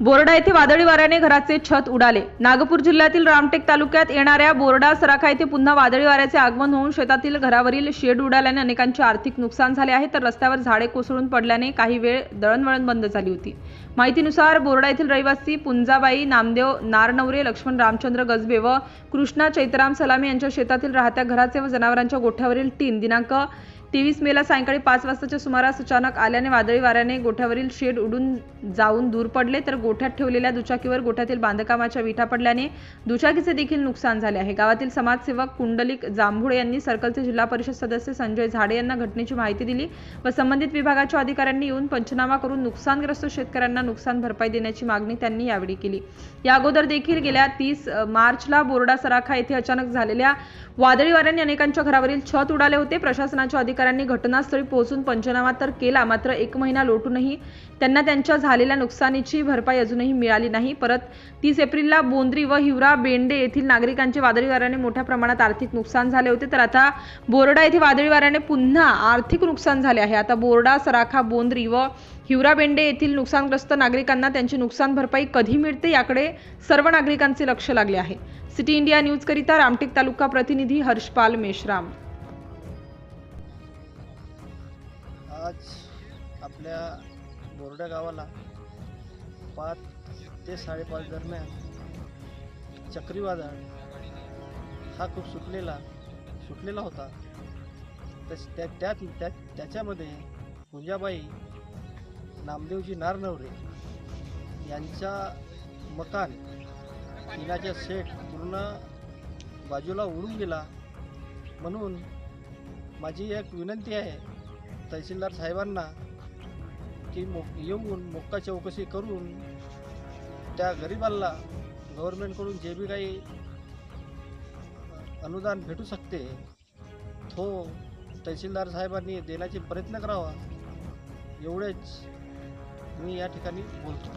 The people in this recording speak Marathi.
बोर्डा येथे वादळी वाऱ्याने घराचे छत उडाले. नागपूर जिल्ह्यातील रामटेक तालुक्यात येणाऱ्या बोर्डा सराखा येथे पुन्हा वादळी वाऱ्याचे आगमन होऊन शेतातील घरावरील शेड उडाल्याने अनेकांचे आर्थिक नुकसान झाले आहे. तर रस्त्यावर झाडे कोसळून पडल्याने काही वेळ दळणवळण बंद झाली होती. माहितीनुसार बोर्डा येथील रहिवासी पुंजाबाई नामदेव नारनवरे लक्ष्मण रामचंद्र गजबे व कृष्णा चैतराम सलामी यांच्या शेतातील राहत्या घराचे व जनावरांच्या गोठ्यावरील टीन दिनांक तेवीस मेला सायंकाळी पाच वाजताच्या सुमारास अचानक आल्याने वादळी वाऱ्याने गोठ्यावरील शेड उडून जाऊन दूर पडले. तर गोठ्यात ठेवलेल्या दुचाकीवर गोठ्यातील बांधकामाच्या विटा पडल्याने दुचाकीचे देखील नुकसान झाले आहे. गावातील समाजसेवक कुंडलिक जांभुळे यांनी सर्कलचे जिल्हा परिषद सदस्य संजय झाडे यांना घटनेची माहिती दिली व संबंधित विभागाच्या अधिकाऱ्यांनी येऊन पंचनामा करून नुकसानग्रस्त शेतकऱ्यांना नुकसान भरपाई देण्याची मागणी त्यांनी यावेळी केली. या अगोदर देखील गेल्या तीस मार्चला बोर्डा सराखा येथे अचानक झालेल्या वादळी वाऱ्याने अनेकांच्या घरावरील छत उडाले होते. प्रशासनाच्या अधिकाऱ्यांनी घटनास्थळी पोहोचून पंचनामा तर केला मात्र एक महिना लोटूनही त्यांना त्यांच्या झालेल्या नुकसानीची भरपाई अजूनही मिळाली नाही. परत तीस एप्रिलला बोंद्री व हिवरा बेंडे येथील नागरिकांचे वादळी वाऱ्याने मोठ्या प्रमाणात आर्थिक नुकसान झाले होते तर आता बोर्डा येथे वादळी वाऱ्याने पुन्हा आर्थिक नुकसान झाले आहे. आता बोर्डा सराखा बोंद्री व हिवरा बेंडे येथील नुकसानग्रस्त नागरिकांना त्यांची नुकसान भरपाई कधी मिळते याकडे सर्व नागरिकांचे लक्ष लागले आहे. सिटी इंडिया न्यूजकरिता रामटेक तालुका प्रतिनिधी हर्षपाल मेश्राम. आज आपल्या बोर्डा गावाला पाच ते साडेपाच दरम्यान चक्रीवादळ हा खूप सुटलेला सुटलेला होता. तस त्या त्यात त्या त्याच्यामध्ये गुंजाबाई नामदेवजी नारनवरे यांचा मकान टिनाचा सेट पूर्ण बाजूला उडून गेला म्हणून माझी एक विनंती आहे तहसीलदार साहेबांना की मो येऊन मोक्का चौकशी करून त्या गरिबाला गव्हर्मेंटकडून जे बी काही अनुदान भेटू शकते तो तहसीलदार साहेबांनी देण्याचे प्रयत्न करावा एवढेच मी या ठिकाणी बोलतो.